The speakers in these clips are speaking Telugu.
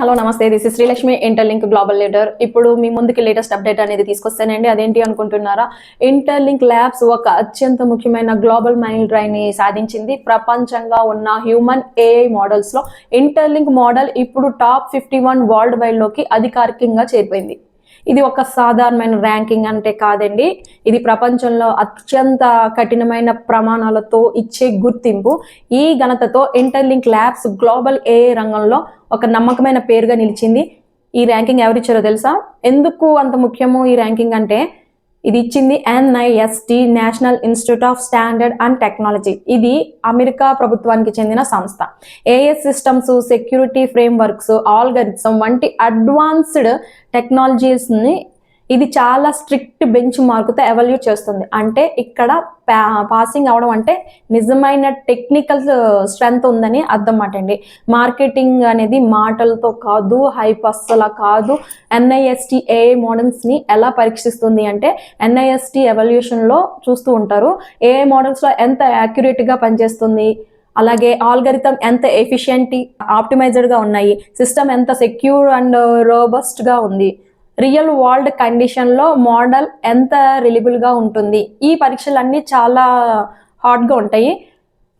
హలో నమస్తే. This is Srilakshmi Interlink global leader ఇప్పుడు మీ ముందుకి లేటెస్ట్ అప్డేట్ అనేది తీసుకొస్తానండి. అదేంటి అనుకుంటున్నారా? ఇంటర్లింక్ ల్యాబ్స్ ఒక అత్యంత ముఖ్యమైన గ్లోబల్ మైల్ని సాధించింది. ప్రపంచంగా ఉన్న హ్యూమన్ ఏఐ మోడల్స్లో ఇంటర్లింక్ మోడల్ ఇప్పుడు టాప్ ఫిఫ్టీ వన్ వరల్డ్ వైడ్లోకి అధికారికంగా చేరిపోయింది. ఇది ఒక సాధారణమైన ర్యాంకింగ్ అంటే కాదండి. ఇది ప్రపంచంలో అత్యంత కఠినమైన ప్రమాణాలతో ఇచ్చే గుర్తింపు. ఈ ఘనతతో ఇంటర్లింక్ ల్యాబ్స్ గ్లోబల్ ఏ రంగంలో ఒక నమ్మకమైన పేరుగా నిలిచింది. ఈ ర్యాంకింగ్ ఎవరిచ్చారో తెలుసా? ఎందుకు అంత ముఖ్యమో ఈ ర్యాంకింగ్ అంటే ఇది ఇచ్చింది NIST national institute of standard and technology. ఇది అమెరికా ప్రభుత్వానికి చెందిన సంస్థ. AS systems security frameworks algorithm వంటి అడ్వాన్స్డ్ టెక్నాలజీస్ని ఇది చాలా స్ట్రిక్ట్ బెంచ్ మార్కుతో ఎవాల్యూట్ చేస్తుంది. అంటే ఇక్కడ పాసింగ్ అవడం అంటే నిజమైన టెక్నికల్ స్ట్రెంగ్త్ ఉందని అర్థం అండి. మార్కెటింగ్ అనేది మాటలతో కాదు హైప్ అస్సలా కాదు. ఎన్ఐఎస్టి ఏ మోడల్స్ని ఎలా పరీక్షిస్తుంది అంటే ఎన్ఐఎస్టి ఎవల్యూషన్లో చూస్తూ ఉంటారు. ఏఐ మోడల్స్లో ఎంత యాక్యురేట్గా పనిచేస్తుంది? అలాగే ఆల్గరిథం ఎంత ఎఫిషియంట్ ఆప్టిమైజ్డ్గా ఉన్నాయి? సిస్టమ్ ఎంత సెక్యూర్ అండ్ రోబస్ట్గా ఉంది? రియల్ వరల్డ్ కండిషన్లో మోడల్ ఎంత రిలబుల్గా ఉంటుంది. ఈ పరీక్షలన్నీ చాలా హాట్గా ఉంటాయి.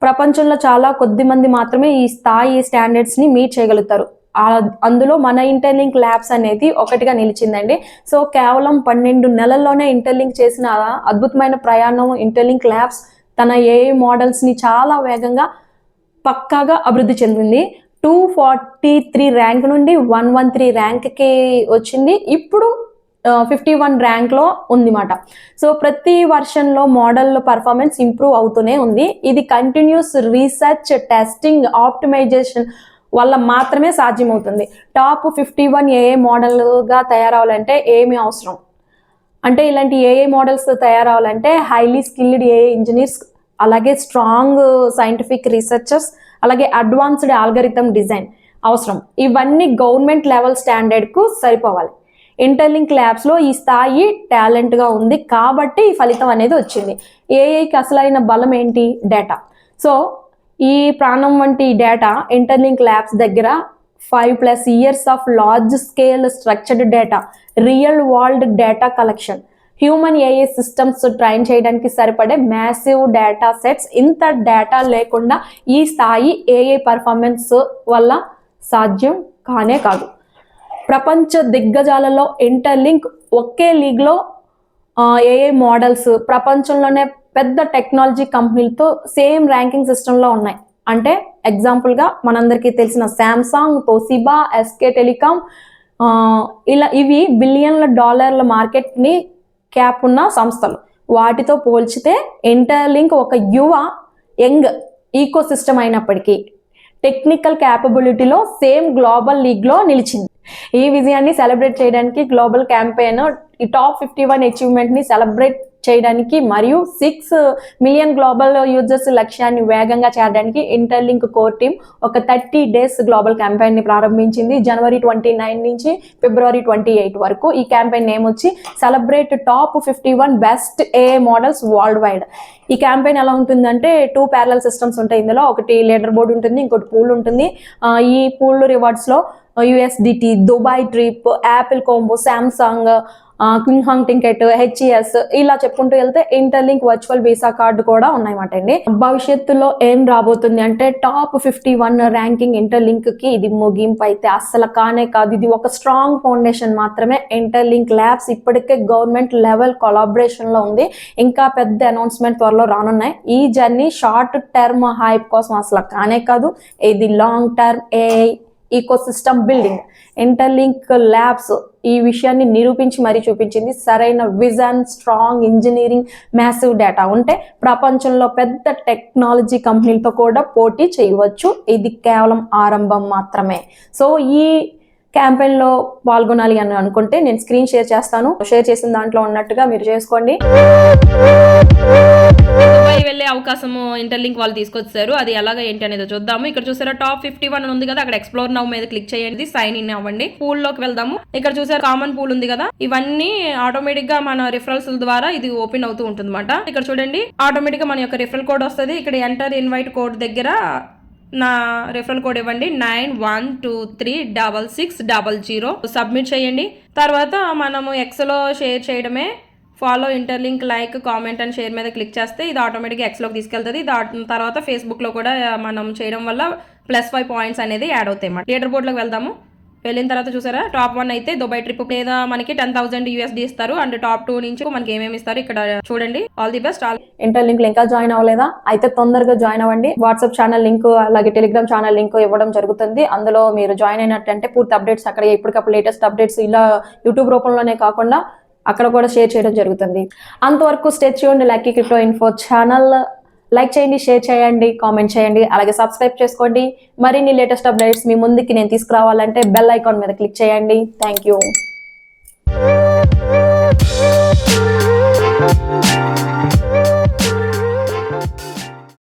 ప్రపంచంలో చాలా కొద్ది మంది మాత్రమే ఈ స్థాయి స్టాండర్డ్స్ని మీట్ చేయగలుగుతారు. అందులో మన ఇంటర్లింక్ ల్యాబ్స్ అనేది ఒకటిగా నిలిచిందండి. సో కేవలం పన్నెండు నెలల్లోనే ఇంటర్లింక్ చేసిన అద్భుతమైన ప్రయాణం ఇంటర్లింక్ ల్యాబ్స్ తన ఏ మోడల్స్ని చాలా వేగంగా పక్కాగా అభివృద్ధి చెందింది. టూ ఫార్టీ త్రీ ర్యాంక్ నుండి వన్ వన్ త్రీ ర్యాంక్కి వచ్చింది. ఇప్పుడు ఫిఫ్టీ వన్ ర్యాంక్లో ఉందిమాట. సో ప్రతి వర్షన్లో మోడల్ పర్ఫార్మెన్స్ ఇంప్రూవ్ అవుతూనే ఉంది. ఇది కంటిన్యూస్ రీసెర్చ్ టెస్టింగ్ ఆప్టిమైజేషన్ వల్ల మాత్రమే సాధ్యమవుతుంది. టాప్ ఫిఫ్టీ వన్ ఏఏ మోడల్గా తయారవ్వాలంటే ఏమి అవసరం. అంటే ఇలాంటి ఏఏ మోడల్స్ తయారవ్వాలంటే హైలీ స్కిల్డ్ ఏఏ ఇంజనీర్స్ అలాగే స్ట్రాంగ్ సైంటిఫిక్ రీసెర్చర్స్ అలాగే అడ్వాన్స్డ్ ఆల్గరిథం డిజైన్ అవసరం. ఇవన్నీ గవర్నమెంట్ లెవెల్ స్టాండర్డ్కు సరిపోవాలి. ఇంటర్లింక్ ల్యాబ్స్లో ఈ స్థాయి టాలెంట్గా ఉంది కాబట్టి ఈ ఫలితం అనేది వచ్చింది. ఏఐకి అసలైన బలం ఏంటి? డేటా సో ఈ ప్రాణం వంటి డేటా ఇంటర్లింక్ ల్యాబ్స్ దగ్గర five plus years of large scale structured data real world data collection human AI systems train చేయడానికి సరిపడే మ్యాసివ్ డేటా సెట్స్. ఇంత డేటా లేకుండా ఈ స్థాయి ఏఏ పర్ఫార్మెన్స్ వల్ల సాధ్యం కానే కాదు. ప్రపంచ దిగ్గజాలలో ఇంటర్లింక్ ఒకే లీగ్లో ఏఏ మోడల్స్ ప్రపంచంలోనే పెద్ద టెక్నాలజీ కంపెనీలతో సేమ్ ర్యాంకింగ్ సిస్టంలో ఉన్నాయి. అంటే ఎగ్జాంపుల్గా మనందరికీ తెలిసిన శాంసంగ్ తోసిబా ఎస్కే టెలికామ్ ఇలా ఇవి బిలియన్ల డాలర్ల మార్కెట్ని క్యాప్ ఉన్న సంస్థలు. వాటితో పోల్చితే ఇంటర్లింక్ ఒక యువ యంగ్ ఈకో సిస్టమ్ అయినప్పటికీ టెక్నికల్ క్యాపబిలిటీలో సేమ్ గ్లోబల్ లీగ్లో నిలిచింది. ఈ విజయాన్ని సెలబ్రేట్ చేయడానికి గ్లోబల్ క్యాంపెయిన్ ఈ టాప్ ఫిఫ్టీ వన్ అచీవ్మెంట్ని సెలబ్రేట్ చేయడానికి మరియు సిక్స్ మిలియన్ గ్లోబల్ యూజర్స్ లక్ష్యాన్ని వేగంగా చేరడానికి ఇంటర్లింక్ కోర్ టీమ్ ఒక థర్టీ డేస్ గ్లోబల్ క్యాంపెయిన్ని ప్రారంభించింది. జనవరి ట్వంటీ నైన్ నుంచి ఫిబ్రవరి ట్వంటీ ఎయిట్ వరకు ఈ క్యాంపెయిన్ నేమ్ వచ్చి celebrate top fifty one best A models world wide ఈ క్యాంపెయిన్ ఎలా ఉంటుందంటే టూ ప్యారల్ సిస్టమ్స్ ఉంటాయి ఇందులో. ఒకటి లీడర్ బోర్డు ఉంటుంది ఇంకోటి పూల్ ఉంటుంది. ఈ pool రివార్డ్స్లో USDT Dubai trip Apple combo Samsung Qing హాంగ్ టికెట్ హెచ్ఈఎస్ ఇలా చెప్పుకుంటూ వెళ్తే ఇంటర్లింక్ వర్చువల్ వీసా కార్డు కూడా ఉన్నాయన్నమాట అండి. భవిష్యత్తులో ఏం రాబోతుంది అంటే టాప్ ఫిఫ్టీ వన్ ర్యాంకింగ్ ఇంటర్లింక్కి ఇది ముగింపు అయితే అస్సలు కానే కాదు. ఇది ఒక స్ట్రాంగ్ ఫౌండేషన్ మాత్రమే. ఇంటర్లింక్ ల్యాబ్స్ ఇప్పటికే గవర్నమెంట్ లెవెల్ కొలాబరేషన్లో ఉంది. ఇంకా పెద్ద అనౌన్స్మెంట్ త్వరలో రానున్నాయి. ఈ జర్నీ షార్ట్ టర్మ్ హైప్ కోసం అసలు కానే కాదు. ఇది long term AI ecosystem building Interlink Labs ఈ విషయాన్ని నిరూపించి మరీ చూపించింది. సరైన vision strong engineering massive data ఉంటే ప్రపంచంలో పెద్ద టెక్నాలజీ కంపెనీలతో కూడా పోటీ చేయవచ్చు. ఇది కేవలం ఆరంభం మాత్రమే. సో ఈ క్యాంపెయిన్లో పాల్గొనాలి అని అనుకుంటే నేను స్క్రీన్ షేర్ చేస్తాను. షేర్ చేసిన దాంట్లో ఉన్నట్టుగా మీరు చేసుకోండి. అవకాశము అవకాశం ఇంటర్లింక్ వాళ్ళు తీసుకొచ్చారు. అది ఎలాగ ఏంటి అనేది చూద్దాము. ఇక్కడ చూసారా టాప్ ఫిఫ్టీ వన్ ఉంది కదా అక్కడ ఎక్స్ప్లోర్ నవ్ మీద క్లిక్ చేయండి సైన్ ఇన్ అవ్వండి. పూల్లోకి వెళ్దాము. ఇక్కడ చూసారు కామన్ పూల్ ఉంది కదా ఇవన్నీ ఆటోమేటిక్గా మన రిఫరల్స్ ద్వారా ఇది ఓపెన్ అవుతూ ఉంటుంది ఇక్కడ చూడండి ఆటోమేటిక్గా మన యొక్క రిఫరల్ కోడ్ వస్తుంది. ఇక్కడ ఎంటర్ ఇన్వైట్ కోడ్ దగ్గర నా రెఫరల్ కోడ్ ఇవ్వండి. Nine one two three double six double zero submit చేయండి. తర్వాత మనము ఎక్స్లో షేర్ చేయడమే follow Interlink like comment and share మీద క్లిక్ చేస్తే ఇది ఆటోమేటిక్గా ఎక్స్లోకి తీసుకెళ్తుంది. దాని తర్వాత ఫేస్బుక్లో కూడా మనం చేయడం వల్ల ప్లస్ ఫైవ్ పాయింట్స్ అనేది యాడ్ అవుతాయి అన్నమాట. లీడర్ బోర్డ్లోకి వెళ్దాము. వెళ్ళిన తర్వాత చూసారా? టాప్ వన్ అయితే దుబాయ్ ట్రిప్ లేదా మనకి టెన్ థౌసండ్ యూఎస్డి ఇస్తారు. అండ్ టాప్ టూ నుంచి మనకి ఏమేమి ఇస్తారు ఇక్కడ చూడండి. All the best all Interlink ఇంకా జాయిన్ అవ్వలేదా? అయితే తొందరగా జాయిన్ అవ్వండి. వాట్సాప్ ఛానల్ లింక్ అలాగే టెలిగ్రామ్ ఛానల్ లింక్ ఇవ్వడం జరుగుతుంది. అందులో మీరు జాయిన్ అయినట్టంటే పూర్తి అప్డేట్స్ అక్కడ ఎప్పటికప్పుడు లేటెస్ట్ అప్డేట్స్ ఇలా యూట్యూబ్ రూపంలోనే కాకుండా అక్కడ కూడా షేర్ చేయడం జరుగుతుంది. అంతవరకు stay tuned Lucky Crypto Info channel like చేయండి షేర్ చేయండి కామెంట్ చేయండి. అలాగే సబ్స్క్రైబ్ చేసుకోండి. మరిన్ని లేటెస్ట్ అప్డేట్స్ మీ ముందుకి నేను తీసుకురావాలంటే బెల్ ఐకాన్ మీద క్లిక్ చేయండి. Thank you